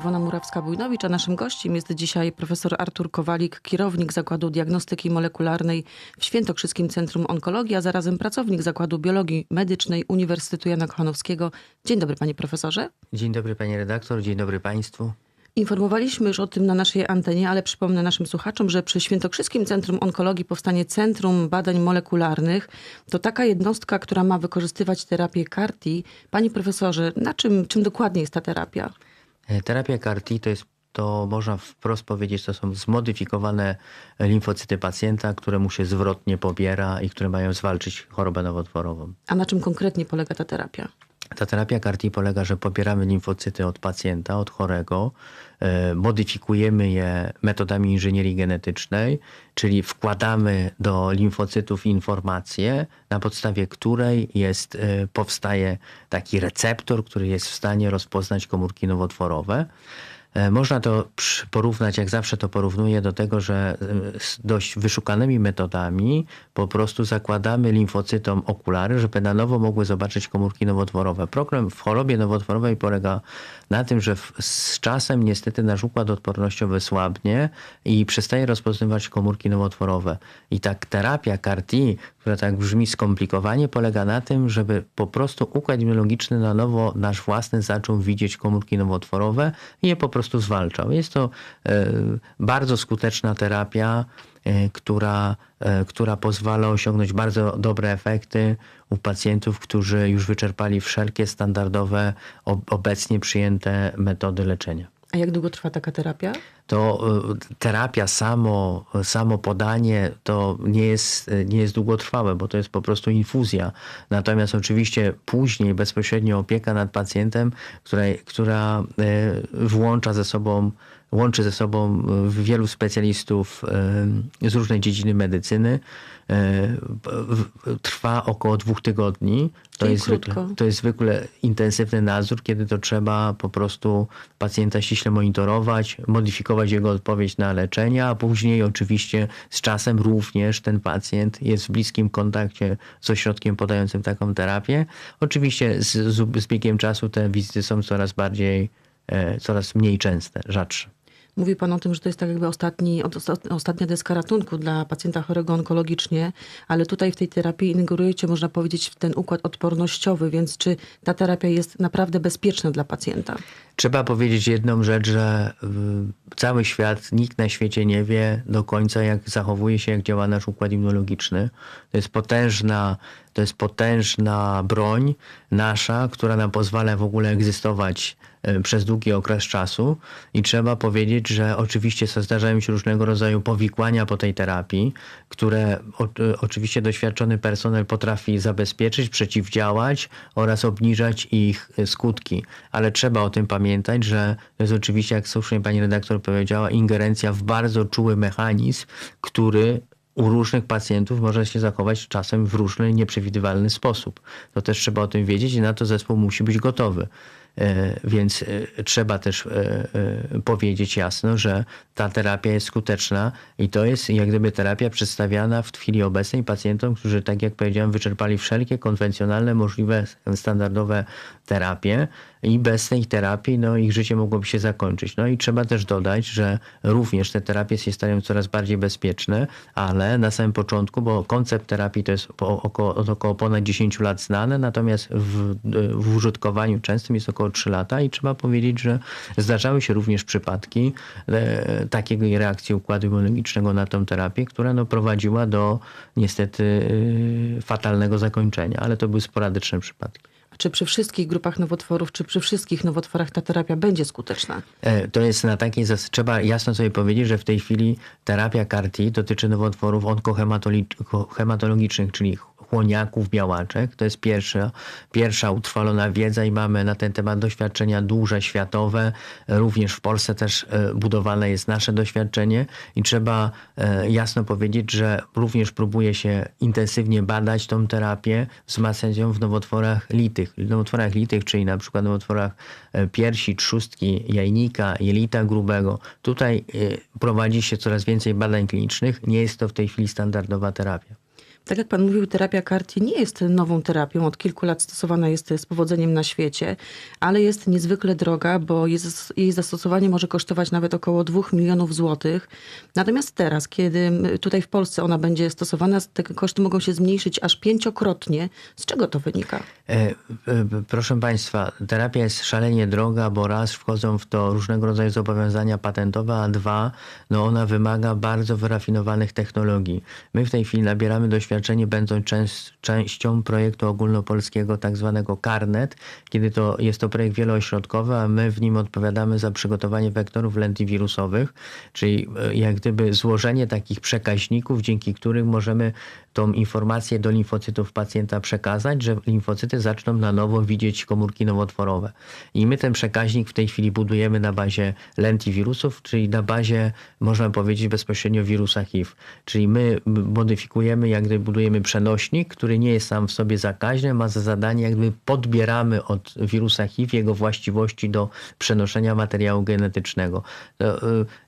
Iwona Murawska-Bujnowicz, a naszym gościem jest dzisiaj profesor Artur Kowalik, kierownik Zakładu Diagnostyki Molekularnej w Świętokrzyskim Centrum Onkologii, a zarazem pracownik Zakładu Biologii Medycznej Uniwersytetu Jana Kochanowskiego. Dzień dobry panie profesorze. Dzień dobry panie redaktor, dzień dobry państwu. Informowaliśmy już o tym na naszej antenie, ale przypomnę naszym słuchaczom, że przy Świętokrzyskim Centrum Onkologii powstanie Centrum Badań Molekularnych. To taka jednostka, która ma wykorzystywać terapię CAR-T. Panie profesorze, na czym, czym dokładnie jest ta terapia? E, Terapia CAR-T to jest, to można wprost powiedzieć, to są zmodyfikowane limfocyty pacjenta, które mu się zwrotnie pobiera i które mają zwalczyć chorobę nowotworową. A na czym konkretnie polega ta terapia? Ta terapia CAR-T polega, że pobieramy limfocyty od pacjenta, od chorego, e, modyfikujemy je metodami inżynierii genetycznej, czyli wkładamy do limfocytów informację, na podstawie której jest, e, powstaje taki receptor, który jest w stanie rozpoznać komórki nowotworowe. E, Można to porównać, jak zawsze to porównuję, do tego, że e, z dość wyszukanymi metodami po prostu zakładamy limfocytom okulary, żeby na nowo mogły zobaczyć komórki nowotworowe. Problem w chorobie nowotworowej polega na tym, że z czasem niestety nasz układ odpornościowy słabnie i przestaje rozpoznawać komórki nowotworowe. I tak terapia CAR-T, która tak brzmi skomplikowanie, polega na tym, żeby po prostu układ immunologiczny na nowo nasz własny zaczął widzieć komórki nowotworowe i je po prostu zwalczał. Jest to e, bardzo skuteczna terapia, e, która, e, która pozwala osiągnąć bardzo dobre efekty u pacjentów, którzy już wyczerpali wszelkie standardowe, ob- obecnie przyjęte metody leczenia A jak długo trwa taka terapia? To y, terapia, samo, samo podanie to nie jest, nie jest długotrwałe, bo to jest po prostu infuzja. Natomiast oczywiście później bezpośrednio opieka nad pacjentem, która, która y, włącza ze sobą łączy ze sobą y, wielu specjalistów y, z różnej dziedziny medycyny. w- Trwa około dwóch tygodni. To Czyli jest, zwykle, krótko. to jest zwykle intensywny nadzór, kiedy to trzeba po prostu pacjenta ściśle monitorować, modyfikować jego odpowiedź na leczenie, a później oczywiście z czasem również ten pacjent jest w bliskim kontakcie z ośrodkiem podającym taką terapię. Oczywiście z, z, biegiem czasu te wizyty są coraz bardziej, e, coraz mniej częste, rzadsze. Mówi pan o tym, że to jest tak jakby ostatni, ostatnia deska ratunku dla pacjenta chorego onkologicznie, ale tutaj w tej terapii inaugurujecie, można powiedzieć, ten układ odpornościowy, więc czy ta terapia jest naprawdę bezpieczna dla pacjenta? Trzeba powiedzieć jedną rzecz, że cały świat, nikt na świecie nie wie do końca, jak zachowuje się, jak działa nasz układ immunologiczny. To jest potężna, to jest potężna broń nasza, która nam pozwala w ogóle egzystować przez długi okres czasu i trzeba powiedzieć, że oczywiście zdarzają się różnego rodzaju powikłania po tej terapii, które o, y, oczywiście doświadczony personel potrafi zabezpieczyć, przeciwdziałać oraz obniżać ich y, skutki. Ale trzeba o tym pamiętać, że to jest oczywiście, jak słusznie pani redaktor powiedziała, ingerencja w bardzo czuły mechanizm, który u różnych pacjentów może się zachować czasem w różny, nieprzewidywalny sposób. To też trzeba o tym wiedzieć i na to zespół musi być gotowy. E, Więc e, trzeba też e, powiedzieć jasno, że ta terapia jest skuteczna i to jest jak gdyby terapia przedstawiana w chwili obecnej pacjentom, którzy, tak jak powiedziałem, wyczerpali wszelkie konwencjonalne, możliwe, standardowe terapie i bez tej terapii no, ich życie mogłoby się zakończyć. No i trzeba też dodać, że również te terapie się stają coraz bardziej bezpieczne, ale na samym początku, bo koncept terapii to jest około, od około ponad 10 lat znany, natomiast w, w użytkowaniu częstym jest około 3 lata i trzeba powiedzieć, że zdarzały się również przypadki e, takiej reakcji układu immunologicznego na tą terapię, która no, prowadziła do niestety e, fatalnego zakończenia, ale to były sporadyczne przypadki. Czy przy wszystkich grupach nowotworów, czy przy wszystkich nowotworach ta terapia będzie skuteczna? E, To jest na takiej zas- trzeba jasno sobie powiedzieć, że w tej chwili terapia CAR-T dotyczy nowotworów onkohematologicznych, czyli chłoniaków, białaczek. To jest pierwsza, pierwsza utrwalona wiedza i mamy na ten temat doświadczenia duże, światowe. Również w Polsce też e, budowane jest nasze doświadczenie i trzeba e, jasno powiedzieć, że również próbuje się intensywnie badać tą terapię, wzmacniać ją w nowotworach litych. W nowotworach litych, czyli na przykład nowotworach e, piersi, trzustki, jajnika, jelita grubego. Tutaj prowadzi się coraz więcej badań klinicznych. Nie jest to w tej chwili standardowa terapia. Tak jak pan mówił, terapia CAR-T nie jest nową terapią. Od kilku lat stosowana jest z powodzeniem na świecie, ale jest niezwykle droga, bo jest, jej zastosowanie może kosztować nawet około 2 milionów złotych. Natomiast teraz, kiedy tutaj w Polsce ona będzie stosowana, te koszty mogą się zmniejszyć aż pięciokrotnie. Z czego to wynika? E, e, Proszę Państwa, terapia jest szalenie droga, bo raz wchodzą w to różnego rodzaju zobowiązania patentowe, a dwa, no ona wymaga bardzo wyrafinowanych technologii. My w tej chwili nabieramy częst, częścią projektu ogólnopolskiego tak zwanego CARNET, kiedy to jest to projekt wieloośrodkowy, a my w nim odpowiadamy za przygotowanie wektorów lentiwirusowych, czyli e, jak gdyby złożenie takich przekaźników, dzięki którym możemy tą informację do limfocytów pacjenta przekazać, że limfocyty zaczną na nowo widzieć komórki nowotworowe. I my ten przekaźnik w tej chwili budujemy na bazie lentiwirusów, czyli na bazie, można powiedzieć, bezpośrednio wirusa HIV. Czyli my modyfikujemy, jak gdyby budujemy przenośnik, który nie jest sam w sobie zakaźny, ma za zadanie, jakby podbieramy od wirusa HIV jego właściwości do przenoszenia materiału genetycznego. Y,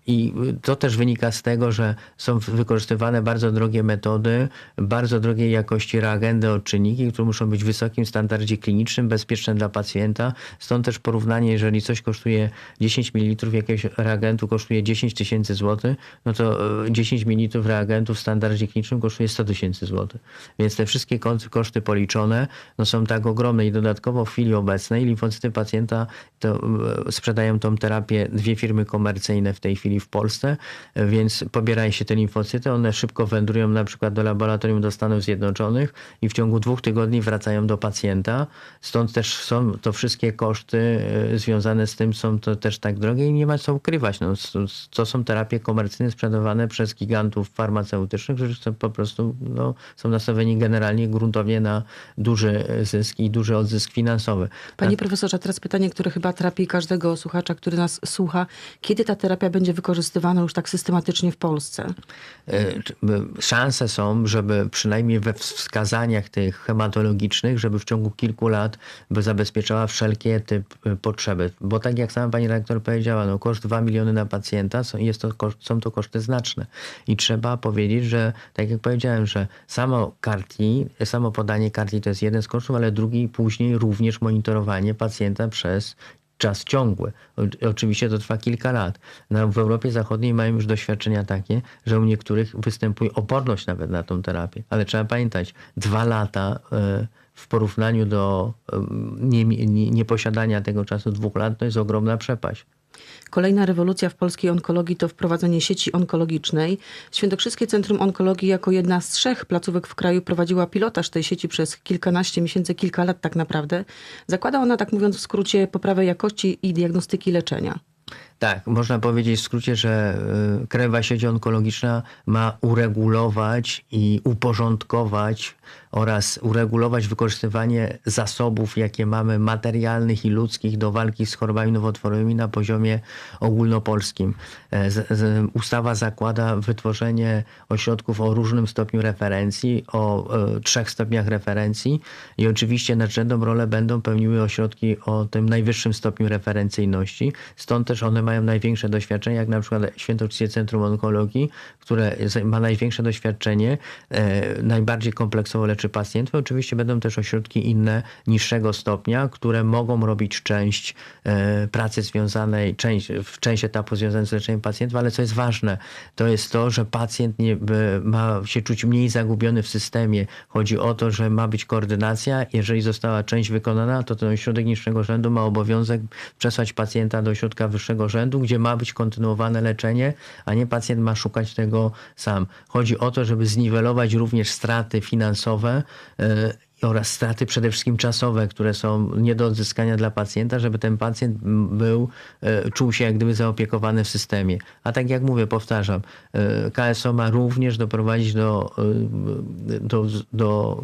I to też wynika z tego, że są wykorzystywane bardzo drogie metody, bardzo drogiej jakości reagendy, odczynniki, które muszą być w wysokim standardzie klinicznym, bezpieczne dla pacjenta. Stąd też porównanie, jeżeli coś kosztuje 10 ml jakiegoś reagentu, kosztuje 10 tysięcy złotych, no to e, 10 ml reagentu w standardzie klinicznym kosztuje 100 tysięcy złotych. Więc te wszystkie koszty policzone no są tak ogromne i dodatkowo w chwili obecnej limfocyty pacjenta to e, sprzedają tą terapię dwie firmy komercyjne w tej chwili w Polsce, więc pobierają się te limfocyty, one szybko wędrują na przykład do laboratorium do Stanów Zjednoczonych i w ciągu dwóch tygodni wracają do pacjenta. Stąd też są to wszystkie koszty e, związane z tym są to też tak drogie i nie ma co ukrywać. No, to są terapie komercyjne sprzedawane przez gigantów farmaceutycznych, którzy są po prostu no, są nastawieni generalnie gruntownie na duży zysk i duży odzysk finansowy. Panie profesorze, teraz pytanie, które chyba trapi każdego słuchacza, który nas słucha. Kiedy ta terapia będzie wykorzystywana już tak systematycznie w Polsce? E, Szanse są, żeby przynajmniej we wskazaniach tych hematologicznych, żeby w ciągu kilku lat by zabezpieczała wszelkie typ e, potrzeby. Bo tak jak sama pani redaktor powiedziała, no koszt 2 miliony na pacjenta są, jest to, są to koszty znaczne. I trzeba powiedzieć, że tak jak powiedziałem, że samo CAR-T, samo podanie CAR-T to jest jeden z kosztów, ale drugi później również monitorowanie pacjenta przez czas ciągły. Oczywiście to trwa kilka lat. No, w Europie Zachodniej mają już doświadczenia takie, że u niektórych występuje oporność nawet na tą terapię. Ale trzeba pamiętać, dwa lata e, w porównaniu do e, nie- nie- nieposiadania tego czasu dwóch lat to jest ogromna przepaść. Kolejna rewolucja w polskiej onkologii to wprowadzenie sieci onkologicznej. Świętokrzyskie Centrum Onkologii jako jedna z trzech placówek w kraju prowadziła pilotaż tej sieci przez kilkanaście miesięcy, kilka lat tak naprawdę. Zakłada ona, tak mówiąc w skrócie, poprawę jakości i diagnostyki leczenia. Tak, można powiedzieć w skrócie, że y, Krajowa Sieć Onkologiczna ma uregulować i uporządkować oraz uregulować wykorzystywanie zasobów, jakie mamy materialnych i ludzkich do walki z chorobami nowotworowymi na poziomie ogólnopolskim. E, Ustawa zakłada wytworzenie ośrodków o różnym stopniu referencji, o e, trzech stopniach referencji i oczywiście nadrzędną rolę będą pełniły ośrodki o tym najwyższym stopniu referencyjności. Stąd też one mają największe doświadczenie, jak na przykład Świętokrzyskie Centrum Onkologii, które ma największe doświadczenie, e, najbardziej kompleksowo leczy pacjentów. Oczywiście będą też ośrodki inne, niższego stopnia, które mogą robić część e, pracy związanej, część, w część etapu związanej z leczeniem pacjentów, ale co jest ważne, to jest to, że pacjent nie, ma się czuć mniej zagubiony w systemie. Chodzi o to, że ma być koordynacja. Jeżeli została część wykonana, to ten ośrodek niższego rzędu ma obowiązek przesłać pacjenta do ośrodka wyższego rzędu, gdzie ma być kontynuowane leczenie, a nie pacjent ma szukać tego sam. Chodzi o to, żeby zniwelować również straty finansowe e, oraz straty przede wszystkim czasowe, które są nie do odzyskania dla pacjenta, żeby ten pacjent był, e, czuł się jak gdyby zaopiekowany w systemie. A tak jak mówię, powtarzam, e, KSO ma również doprowadzić do, do, do,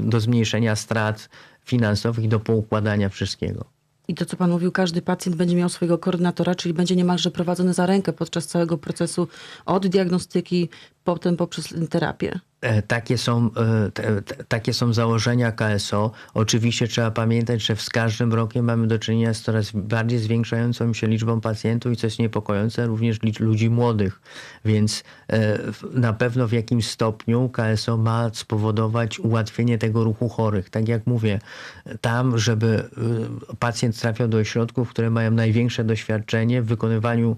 do zmniejszenia strat finansowych i do poukładania wszystkiego. I to, co pan mówił, każdy pacjent będzie miał swojego koordynatora, czyli będzie niemalże prowadzony za rękę podczas całego procesu od diagnostyki, potem poprzez terapię. E, Takie są, e, takie są założenia KSO. Oczywiście trzeba pamiętać, że z każdym rokiem mamy do czynienia z coraz bardziej zwiększającą się liczbą pacjentów i co jest niepokojące, również ludzi młodych. Więc e, na pewno w jakimś stopniu KSO ma spowodować ułatwienie tego ruchu chorych. Tak jak mówię, tam, żeby pacjent trafiał do ośrodków, które mają największe doświadczenie w wykonywaniu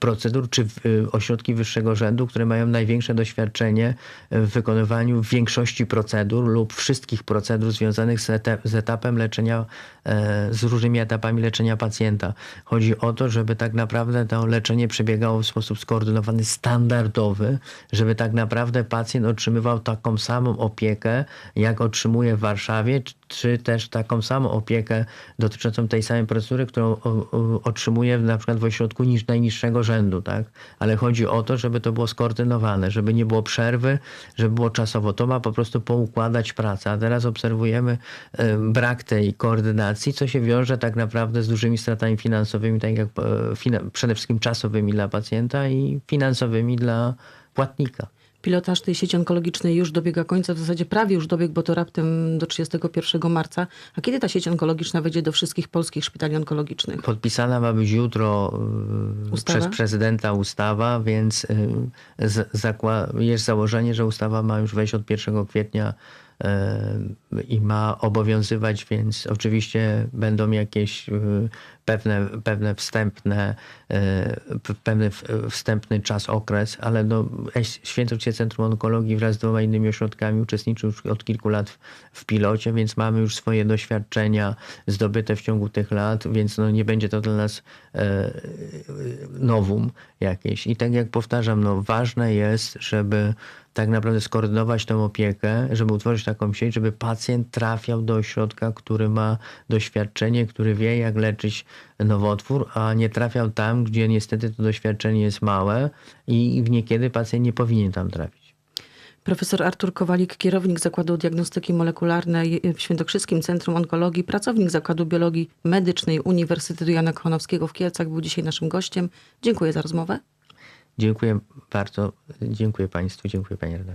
procedur, czy ośrodki wyższego rzędu, które mają największe doświadczenie w wykonywaniu większości procedur lub wszystkich procedur związanych z, eta- z etapem leczenia, e, z różnymi etapami leczenia pacjenta. Chodzi o to, żeby tak naprawdę to leczenie przebiegało w sposób skoordynowany, standardowy, żeby tak naprawdę pacjent otrzymywał taką samą opiekę, jak otrzymuje w Warszawie, czy- też taką samą opiekę dotyczącą tej samej procedury, którą otrzymuje na przykład w ośrodku niż najniższego rzędu, tak? Ale chodzi o to, żeby to było skoordynowane, żeby nie było przerwy, żeby było czasowo. To ma po prostu poukładać pracę. A teraz obserwujemy e, brak tej koordynacji, co się wiąże tak naprawdę z dużymi stratami finansowymi, tak jak e, przede wszystkim czasowymi dla pacjenta i finansowymi dla płatnika. Pilotaż tej sieci onkologicznej już dobiega końca, w zasadzie prawie już dobiegł, bo to raptem do 31 marca. A kiedy ta sieć onkologiczna wejdzie do wszystkich polskich szpitali onkologicznych? Podpisana ma być jutro y, Ustawa? przez prezydenta ustawa, więc zakła- jest założenie, że ustawa ma już wejść od 1 kwietnia y, i ma obowiązywać, więc oczywiście będą jakieś y, pewne, pewne wstępne, y, pewny wstępny czas, okres, ale no, Świętokrzyskie Centrum Onkologii wraz z dwoma innymi ośrodkami uczestniczy już od kilku lat w, w pilocie, więc mamy już swoje doświadczenia zdobyte w ciągu tych lat, więc no, nie będzie to dla nas e, nowum jakieś. I tak jak powtarzam, no, ważne jest, żeby tak naprawdę skoordynować tę opiekę, żeby utworzyć taką sieć, żeby pacjent trafiał do ośrodka, który ma doświadczenie, który wie, jak leczyć nowotwór, a nie trafiał tam, gdzie niestety to doświadczenie jest małe i niekiedy pacjent nie powinien tam trafić. Profesor Artur Kowalik, kierownik Zakładu Diagnostyki Molekularnej w Świętokrzyskim Centrum Onkologii, pracownik Zakładu Biologii Medycznej Uniwersytetu Jana Kochanowskiego w Kielcach, był dzisiaj naszym gościem. Dziękuję za rozmowę. Dziękuję bardzo. Dziękuję Państwu, dziękuję Panie redaktor.